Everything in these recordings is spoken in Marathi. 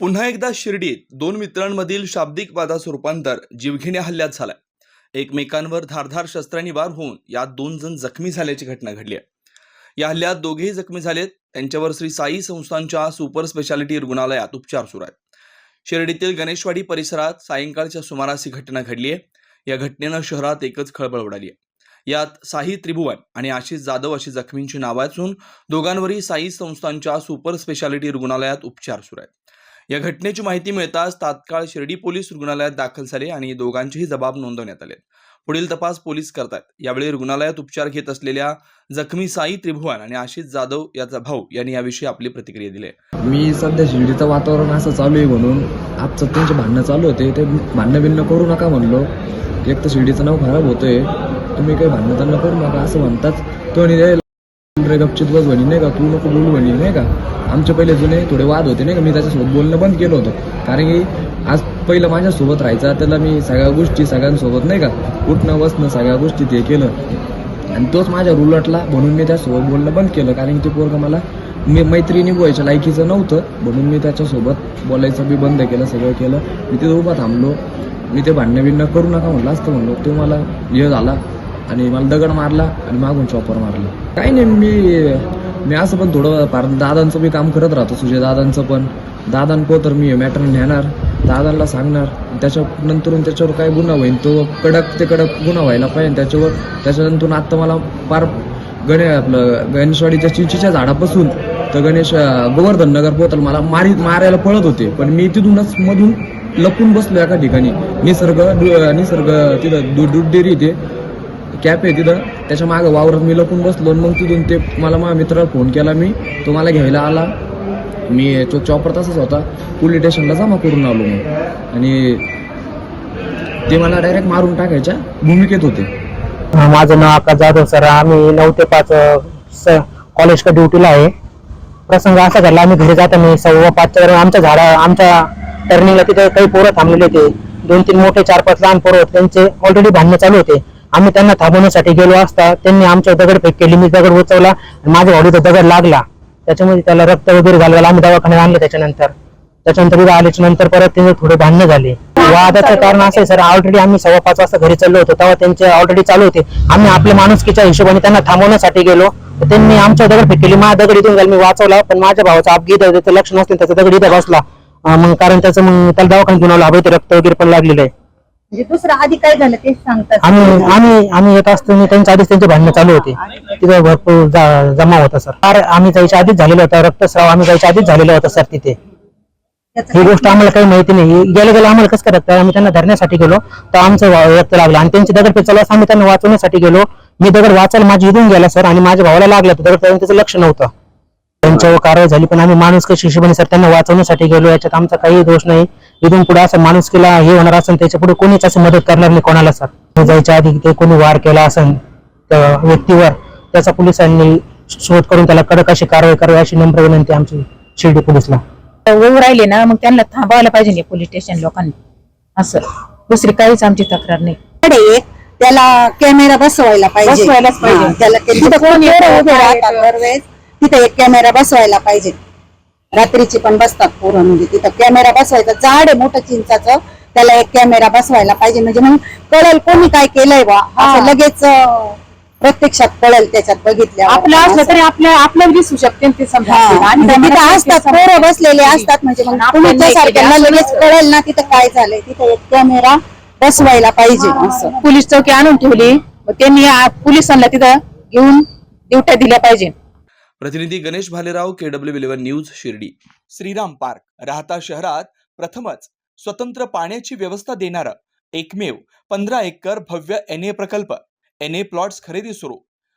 पुन्हा एकदा शिर्डीत दोन मित्रांमधील शाब्दिक वादाचं रूपांतर जीवघेण्या हल्ल्यात झालंय. एकमेकांवर धारधार शस्त्रांनी वार होऊन यात दोन जण जखमी झाल्याची घटना घडली आहे. या हल्ल्यात दोघेही जखमी झालेत. त्यांच्यावर श्री साई संस्थांच्या सुपर स्पेशालिटी रुग्णालयात उपचार सुरू आहेत. शिर्डीतील गणेशवाडी परिसरात सायंकाळच्या सुमारास ही घटना घडली आहे. या घटनेनं शहरात एकच खळबळ उडाली आहे. यात साई त्रिभुवन आणि आशिष जाधव अशी जखमींची नावं असून दोघांवरही साई संस्थांच्या सुपर स्पेशालिटी रुग्णालयात उपचार सुरू आहेत. या घटनेची माहिती मिळताच तात्काळ शिर्डी पोलीस रुग्णालयात दाखल झाले आणि दोघांचेही जबाब नोंदवण्यात आले. पुढील तपास पोलीस करतायत यावेळी रुग्णालयात उपचार घेत असलेल्या जखमी साई त्रिभुवन आणि आशिष जाधव याचा भाऊ यांनी याविषयी आपली प्रतिक्रिया दिली मी सध्या शिर्डीचं वातावरण असं चालू आहे म्हणून आजचं त्यांचे भांडणं चालू होते. ते भांडणं भिन्न करू नका म्हणलो. एक तर शिर्डीचं नाव खराब होतंय. तुम्ही काही भांडणं त्यांना करू नका असं म्हणतात. तो म्हणे रे गपचित बस म्हणे नाही का तू नको बोलू म्हणे नाही का? आमचे पहिले जुने थोडे वाद होते नाही का? मी त्याच्यासोबत बोलणं बंद केलं होतं. कारण की आज पहिलं माझ्यासोबत राहायचा त्याला मी सगळ्या गोष्टी सगळ्यांसोबत नाही का? उठणं बसणं सगळ्या गोष्टी ते केलं. आणि तोच माझ्या रुलटला म्हणून मी त्यासोबत बोलणं बंद केलं. कारण की ते पोरगं मला मी मैत्रिणी व्हायच्या लायकीचं नव्हतं म्हणून मी त्याच्यासोबत बोलायचं बी बंद केलं सगळं केलं. मी तिथं उभा थांबलो. मी ते भांडणं बिंडणं करू नका म्हणलं असतं म्हणलो. तो मला हे झाला. आणि मला दगड मारला आणि मागून चॉपर मारला. काही नाही मी मी असं पण थोडं फार दादांचं बी काम करत राहतो सुजय दादांचं पण. दादांको तर मी मॅटर नेणार दादांना सांगणार. त्याच्या नंतर त्याच्यावर काय गुन्हा होईल तो कडक ते कडक गुन्हा व्हायला पाहिजे. त्याच्यावर त्याच्यानंतर आत्ता मला फार गणे आपलं गणेशवाडीच्या चिंचीच्या झाडापासून तर गणेश गोवर्धन नगर पोहोचल. मला मारी मारायला पळत होते पण मी तिथूनच मधून लपून बसलो एका ठिकाणी. निसर्ग दु- निसर्ग तिथं दूध दूध डेअरी ते कॅप आहे तिथं. त्याच्या मागं वावरात मी लपून बसलो आणि मग तिथून ते मला माझ्या मित्राला फोन केला मी. तो मला घ्यायला आला. मी तो चॉपर तसाच होता. पोलीस स्टेशनला जमा करून आलो मग आणि ते मला डायरेक्ट मारून टाकायच्या भूमिकेत होते. माझं नाव आकाश जाधव सर. आम्ही नऊ ते पाच कॉलेजच्या स- कॉलेज का ड्युटीला आहे. प्रसंग असा घडला आम्ही घरी जाताना सव्वा पाचच्या दरम्यान आमच्या झाडा आमच्या टर्निंगला तिथे काही पोरं थांबलेले होते. दोन तीन मोठे चार पाच लहान पोरं होते. त्यांचे ऑलरेडी भांडणं चालू होते. आम्ही त्यांना थांबवण्यासाठी गेलो असता त्यांनी आमच्या दगडफेक केली मी दगड उचवला माझ्या भावडीचा दगड लागला. त्याच्यामध्ये त्याला रक्त वगैरे घालवायला आम्ही दवाखान्यात आणलं त्याच्यानंतर. त्याच्यानंतर इथं आल्याच्यानंतर परत त्यांचे थोडे भांडणं झाले. वादाचं कारण असं सर ऑलरेडी आम्ही सव्वा पाच वाजता घरी चाललो होतो तेव्हा त्यांचे ऑलरेडी चालू होते. आम्ही आपल्या माणुसकीच्या हिशोबाने त्यांना थांबवण्यासाठी गेलो. तर त्यांनी आमच्या दगड फेक केली माझा दगड इथून मी वाचवला पण माझ्या भावाचा अपघात त्याचं लक्ष नसते त्याचा दगड इथं बसला. मग कारण त्याचं मग त्याला दवाखान्यात घेऊन आलो अभय रक्त वगैरे पण लागलेलं आहे. म्हणजे दुसरं आधी काय झालं तेच सांगतात. आम्ही आम्ही आम्ही येत असताना त्यांच्या आधीच त्यांचे भांडणं चालू होते. तिथं भरपूर जा- जमा होता सर. फार आम्ही जायच्या आधीच झालेला होता रक्तस्राव आम्ही जायच्या आधीच झालेला होता सर तिथे. त्याचं ही गोष्ट आम्हाला काही माहिती नाही. गेलं गेलं आम्हाला कसं करत आम्ही त्यांना धरण्यासाठी गेलो. तर आमचं वा- रक्त लागलं. आणि त्यांची दगड पेचाला आम्ही त्यांना वाचवण्यासाठी गेलो. मी दगड वाचायला माझी इथून गेला सर आणि माझ्या भावाला लागला तो दगड त्यावेळी त्याचं लक्ष नव्हतं. त्यांच्यावर कारवाई झाली पण आम्ही माणूस कशी हिशोबाने सर त्यांना वाचवण्यासाठी गेलो. याच्यात आमचा काही दोष नाही. इथून पुढे असं माणुसकीला हे होणार असेल त्याच्या पुढे कोणीच असं मदत करणार नाही कोणाला सर. जायच्या आधी ते कोणी वार केला असेल त्या व्यक्तीवर त्याचा पोलिसांनी शोध करून त्याला कडक अशी कारवाई करावी अशी नम्र विनंती आमची शिर्डी पोलीसला. होऊ राहिले ना मग त्यांना थांबवायला पाहिजे नाही पोलीस स्टेशन लोकांनी. असं. दुसरी काहीच आमची तक्रार नाही. त्याला कॅमेरा बसवायला पाहिजे. हा, त्याला तिथे एक कॅमेरा बसवायला पाहिजे. रात्रीची पण बसतात पोरं म्हणजे तिथं कॅमेरा बसवायचा. झाड आहे मोठं चिंचाचं. त्याला एक कॅमेरा बसवायला पाहिजे. म्हणजे मग कळेल कोणी काय केलंय बा. असं लगेच अं, प्रत्यक्षात कळेल त्याच्यात बघितल्यावर. आपलं असलं तरी आपल्या आपल्याला दिसू शकते ते समजा. आणि म्हणजे तिथं असतात पोरं बसलेले. असतात. म्हणजे मग पण आपण नाही तुमच्यासारख्यांना केले, लगेच कळेल ना तिथं काय झालंय. तिथं एक कॅमेरा बसवायला पाहिजे. असं. पोलीस चौकी आणून ठेवली. मग त्यांनी आ- पोलिसांना तिथं घेऊन ड्युट्या दिल्या पाहिजे. प्रतिनिधी Ganesh Bhalerao KW eleven news Shirdi. Shriram park Rahata शहरात प्रथमच स्वतंत्र पाण्याची व्यवस्था देणारं एकमेव पंधरा एकर भव्य एन ए प्रकल्प. एन ए प्लॉट्स खरेदी सुरू.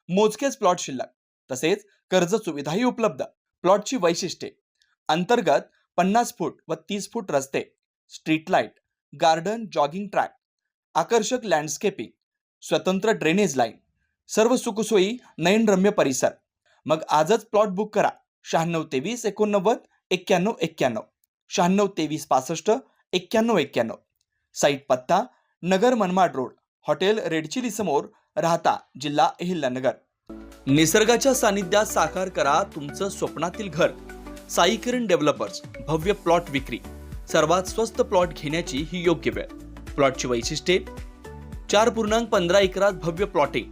मोजकेच प्लॉट शिल्लक. तसेच कर्ज सुविधाही उपलब्ध. प्लॉटची वैशिष्ट्ये. अंतर्गत पन्नास फूट व तीस फूट रस्ते. Street light garden jogging track आकर्षक लँडस्केपिंग स्वतंत्र ड्रेनेज लाईन सर्व सुखसोयी नयनरम्य परिसर. मग आजच प्लॉट बुक करा. शहाण्णव तेवीस एकोणनव्वद एक्क्याण्णव एक्क्याण्णव. शहाण्णव तेवीस पासष्ट एक्क्याण्णव एक्क्याण्णव. साईट पत्ता Nagar Manmad road. Hotel red chilli समोर राहता जिल्हा अहिल्यानगर. निसर्गाच्या सानिध्यात साकार करा तुमचं स्वप्नातील घर. साई किरण डेव्हलपर्स भव्य प्लॉट विक्री. सर्वात स्वस्त प्लॉट घेण्याची ही योग्य वेळ. प्लॉटची वैशिष्ट्ये. चार पूर्णांक पंधरा एकरात भव्य प्लॉटिंग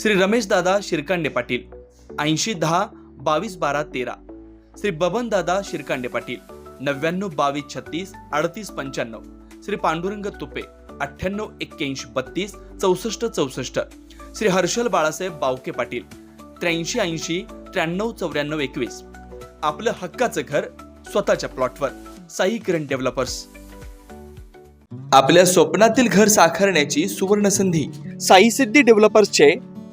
श्री रमेश दादा शिरकांडे पाटील ऐंशी दहा बावीस बारा तेरा. श्री बबन दादा शिरकांडे पाटील नव्याण्णव बावीस छत्तीस अडतीस पंच्याण्णव. श्री पांडुरंग तुपे अठ्ठ्याण्णव एक्क्याऐंशी बत्तीस चौसष्ट चौसष्ट. श्री हर्षल बाळासाहेब बावके पाटील त्र्याऐंशी ऐंशी त्र्याण्णव चौऱ्याण्णव एकवीस. आपलं हक्काचं घर स्वतःच्या प्लॉटवर. साई किरण डेव्हलपर्स. आपल्या स्वप्नातील घर साकारण्याची सुवर्ण संधी साई सिद्धी डेव्हलपर्सचे